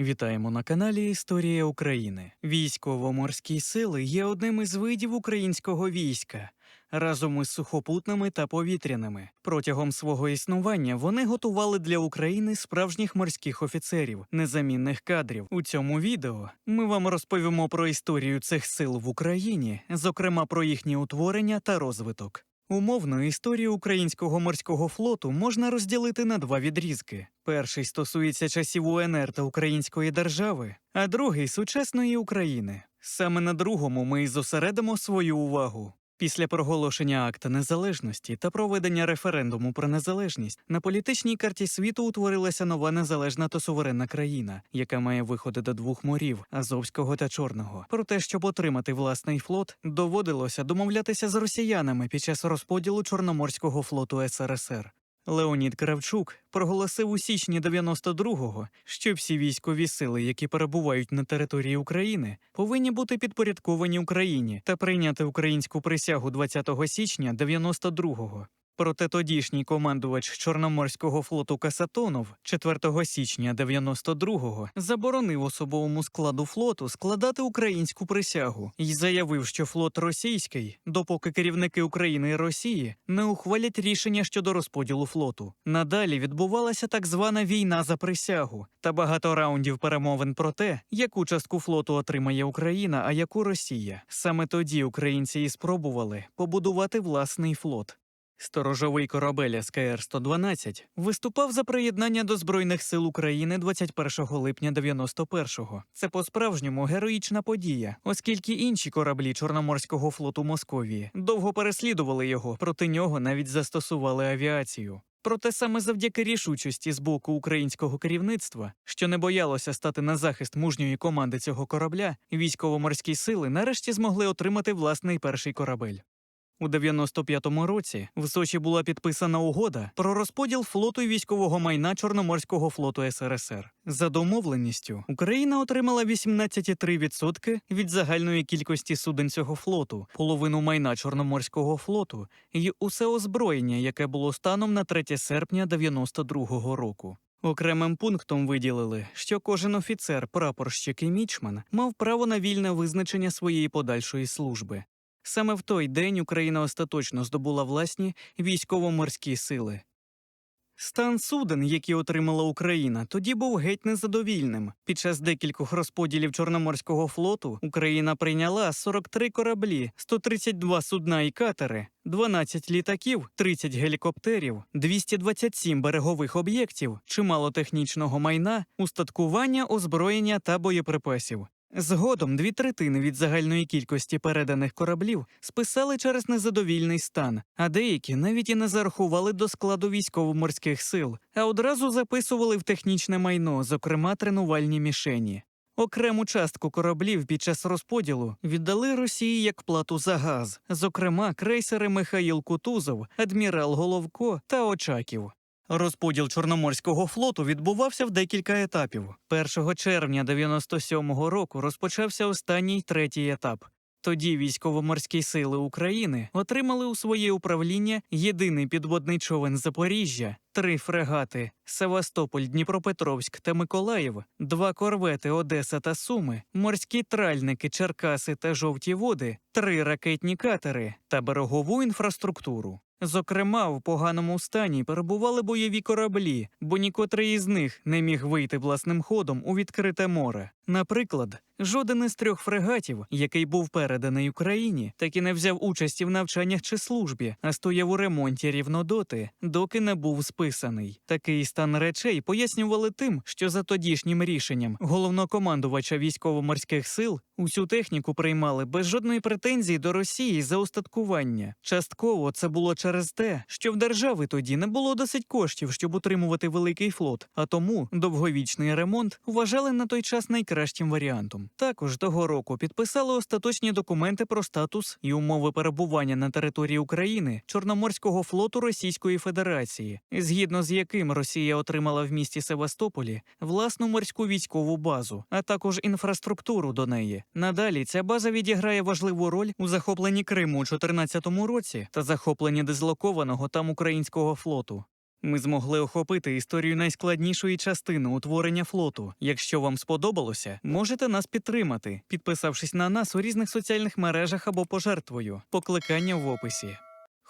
Вітаємо на каналі Історія України. Військово-морські сили є одним із видів українського війська. Разом із сухопутними та повітряними протягом свого існування вони готували для України справжніх морських офіцерів, незамінних кадрів. У цьому відео ми вам розповімо про історію цих сил в Україні, зокрема про їхні утворення та розвиток. Умовно історію українського морського флоту можна розділити на два відрізки. Перший стосується часів УНР та Української держави, а другий сучасної України. Саме на другому ми і зосередимо свою увагу. Після проголошення акта незалежності та проведення референдуму про незалежність на політичній карті світу утворилася нова незалежна та суверенна країна, яка має виходи до двох морів Азовського та Чорного. Про те, щоб отримати власний флот, доводилося домовлятися з росіянами під час розподілу Чорноморського флоту СРСР. Леонід Кравчук проголосив у січні 92-го, що всі військові сили, які перебувають на території України, повинні бути підпорядковані Україні та прийняти українську присягу 20 січня 92-го. Проте тодішній командувач Чорноморського флоту Касатонов 4 січня 92-го заборонив особовому складу флоту складати українську присягу і заявив, що флот російський, допоки керівники України і Росії не ухвалять рішення щодо розподілу флоту. Надалі відбувалася так звана війна за присягу та багато раундів перемовин про те, яку частку флоту отримає Україна, а яку Росія. Саме тоді українці і спробували побудувати власний флот. Сторожовий корабель СКР-112 виступав за приєднання до Збройних сил України 21 липня 91-го. Це по-справжньому героїчна подія, оскільки інші кораблі Чорноморського флоту Московії довго переслідували його, проти нього навіть застосували авіацію. Проте саме завдяки рішучості з боку українського керівництва, що не боялося стати на захист мужньої команди цього корабля, військово-морські сили нарешті змогли отримати власний перший корабель. У 95-му році в Сочі була підписана угода про розподіл флоту і військового майна Чорноморського флоту СРСР. За домовленістю Україна отримала 18,3% від загальної кількості суден цього флоту, половину майна Чорноморського флоту і усе озброєння, яке було станом на 3 серпня 92-го року. Окремим пунктом виділили, що кожен офіцер, прапорщик і мічман мав право на вільне визначення своєї подальшої служби. Саме в той день Україна остаточно здобула власні військово-морські сили. Стан суден, які отримала Україна, тоді був геть незадовільним. Під час декількох розподілів Чорноморського флоту Україна прийняла 43 кораблі, 132 судна і катери, 12 літаків, 30 гелікоптерів, 227 берегових об'єктів, чимало технічного майна, устаткування, озброєння та боєприпасів. Згодом дві третини від загальної кількості переданих кораблів списали через незадовільний стан, а деякі навіть і не зарахували до складу військово-морських сил, а одразу записували в технічне майно, зокрема тренувальні мішені. Окрему частку кораблів під час розподілу віддали Росії як плату за газ, зокрема крейсери Михаїл Кутузов, адмірал Головко та Очаків. Розподіл Чорноморського флоту відбувався в декілька етапів. 1 червня 97-го року розпочався останній третій етап. Тоді військово-морські сили України отримали у своє управління єдиний підводний човен Запоріжжя, три фрегати Севастополь, Дніпропетровськ та Миколаїв, два корвети Одеса та Суми, морські тральники Черкаси та Жовті води, три ракетні катери та берегову інфраструктуру. Зокрема, в поганому стані перебували бойові кораблі, бо нікотрий із них не міг вийти власним ходом у відкрите море. Наприклад, жоден із трьох фрегатів, який був переданий Україні, так і не взяв участі в навчаннях чи службі, а стояв у ремонті рівно доти, доки не був списаний. Такий стан речей пояснювали тим, що за тодішнім рішенням головнокомандувача військово-морських сил усю техніку приймали без жодної претензії до Росії за устаткування. Частково це було через те, що в держави тоді не було досить коштів, щоб утримувати великий флот, а тому довговічний ремонт вважали на той час найкращим варіантом. Також того року підписали остаточні документи про статус і умови перебування на території України Чорноморського флоту Російської Федерації, згідно з яким Росія отримала в місті Севастополі власну морську військову базу, а також інфраструктуру до неї. Надалі ця база відіграє важливу роль у захопленні Криму у 2014 році та захопленні дислокованого там українського флоту. Ми змогли охопити історію найскладнішої частини утворення флоту. Якщо вам сподобалося, можете нас підтримати, підписавшись на нас у різних соціальних мережах або пожертвою. Покликання в описі.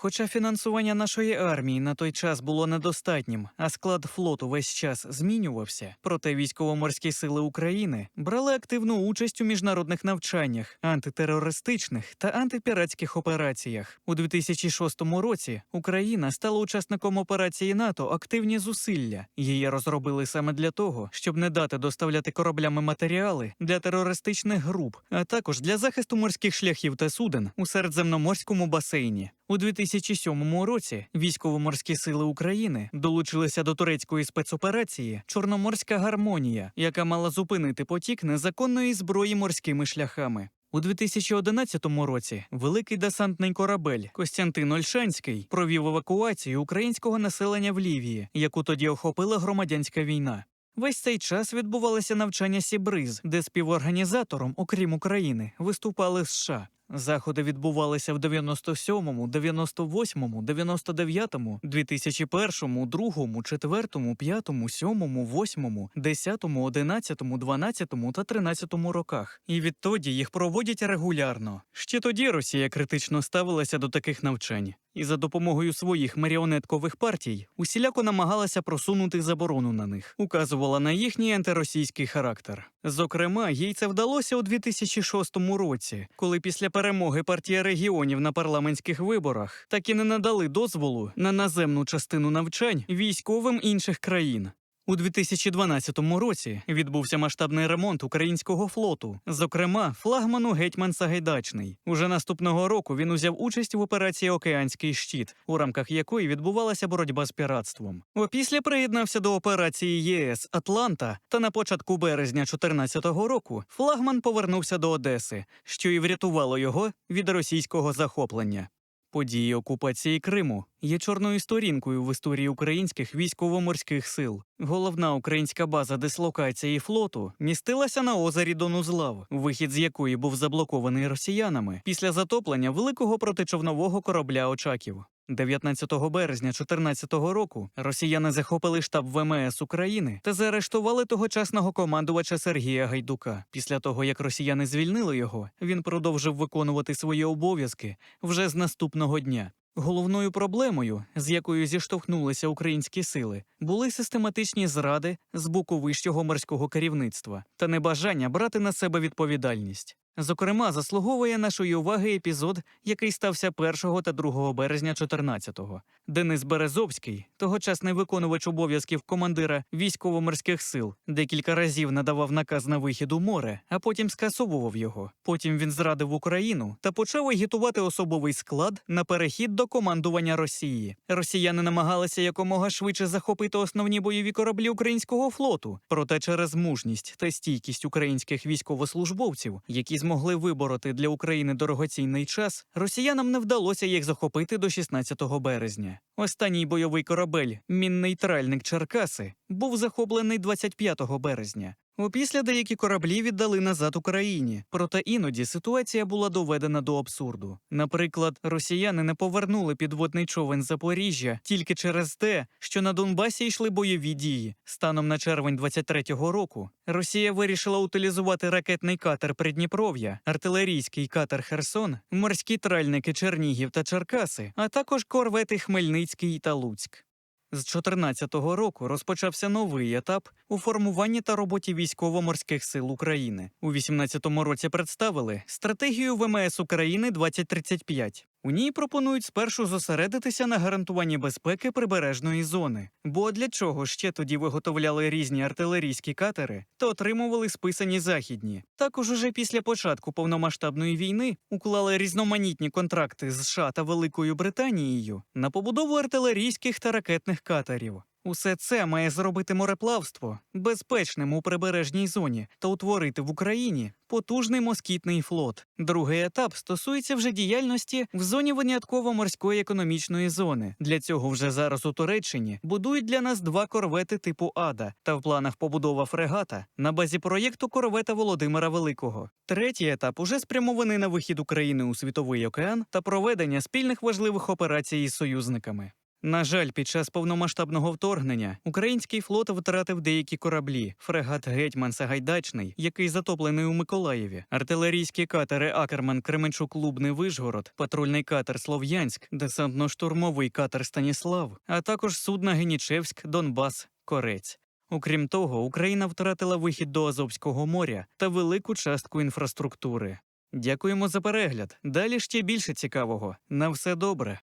Хоча фінансування нашої армії на той час було недостатнім, а склад флоту весь час змінювався, проте військово-морські сили України брали активну участь у міжнародних навчаннях, антитерористичних та антипіратських операціях. У 2006 році Україна стала учасником операції НАТО Активні зусилля. Її розробили саме для того, щоб не дати доставляти кораблями матеріали для терористичних груп, а також для захисту морських шляхів та суден у Середземноморському басейні. У 2007 році військово-морські сили України долучилися до турецької спецоперації Чорноморська гармонія, яка мала зупинити потік незаконної зброї морськими шляхами. У 2011 році великий десантний корабель Костянтин Ольшанський провів евакуацію українського населення в Лівії, яку тоді охопила громадянська війна. Весь цей час відбувалися навчання Сібриз, де співорганізатором, окрім України, виступали США. Заходи відбувалися в 97-му, 98-му, 99-му, 2001-му, 2-му, 4-му, 5-му, 7-му, 8-му, 10-му, 11-му, 12-му та 13-му роках. І відтоді їх проводять регулярно. Ще тоді Росія критично ставилася до таких навчань. І за допомогою своїх маріонеткових партій усіляко намагалася просунути заборону на них, указувала на їхній антиросійський характер. Зокрема, їй це вдалося у 2006 році, коли після перемоги партія регіонів на парламентських виборах так і не надали дозволу на наземну частину навчань військовим інших країн. У 2012 році відбувся масштабний ремонт українського флоту, зокрема флагману гетьман Сагайдачний. Уже наступного року він узяв участь в операції Океанський щит, у рамках якої відбувалася боротьба з піратством. Опісля приєднався до операції ЄС Атланта, та на початку березня 2014 року флагман повернувся до Одеси, що і врятувало його від російського захоплення. Події окупації Криму є чорною сторінкою в історії українських військово-морських сил. Головна українська база дислокації флоту містилася на озері Донузлав, вихід з якої був заблокований росіянами після затоплення великого протичовнового корабля Очаків. 19 березня 2014 року росіяни захопили штаб ВМС України та заарештували тогочасного командувача Сергія Гайдука. Після того, як росіяни звільнили його, він продовжив виконувати свої обов'язки вже з наступного дня. Головною проблемою, з якою зіштовхнулися українські сили, були систематичні зради з боку вищого морського керівництва та небажання брати на себе відповідальність. Зокрема, заслуговує нашої уваги епізод, який стався 1 та 2 березня 14-го. Денис Березовський, тогочасний виконувач обов'язків командира військово-морських сил, декілька разів надавав наказ на вихід у море, а потім скасовував його. Потім він зрадив Україну та почав агітувати особовий склад на перехід до командування Росії. Росіяни намагалися якомога швидше захопити основні бойові кораблі українського флоту. Проте через мужність та стійкість українських військовослужбовців, які змогли вибороти для України дорогоцінний час, росіянам не вдалося їх захопити до 16 березня. Останній бойовий корабель, міннейтральник Черкаси, був захоплений 25 березня. Опісля деякі кораблі віддали назад Україні, проте іноді ситуація була доведена до абсурду. Наприклад, росіяни не повернули підводний човен Запоріжжя тільки через те, що на Донбасі йшли бойові дії. Станом на червень 23-го року Росія вирішила утилізувати ракетний катер Придніпров'я, артилерійський катер Херсон, морські тральники Чернігів та Черкаси, а також корвети Хмельницький та Луцьк. З 2014 року розпочався новий етап у формуванні та роботі військово-морських сил України. У 2018 році представили стратегію ВМС України 2035. У ній пропонують спершу зосередитися на гарантуванні безпеки прибережної зони. Бо для чого ще тоді виготовляли різні артилерійські катери та отримували списані західні. Також уже після початку повномасштабної війни уклали різноманітні контракти з США та Великою Британією на побудову артилерійських та ракетних катерів. Усе це має зробити мореплавство безпечним у прибережній зоні та утворити в Україні потужний москітний флот. Другий етап стосується вже діяльності в зоні винятково-морської економічної зони. Для цього вже зараз у Туреччині будують для нас два корвети типу Ада та в планах побудова фрегата на базі проєкту корвета Володимира Великого. Третій етап уже спрямований на вихід України у світовий океан та проведення спільних важливих операцій із союзниками. На жаль, під час повномасштабного вторгнення український флот втратив деякі кораблі: фрегат Гетьман Сагайдачний, який затоплений у Миколаєві, артилерійські катери Акерман Кременчук Лубний Вишгород, патрульний катер Слов'янськ, десантно-штурмовий катер Станіслав, а також судна Генічевськ, Донбас, Корець. Окрім того, Україна втратила вихід до Азовського моря та велику частку інфраструктури. Дякуємо за перегляд. Далі ще більше цікавого. На все добре.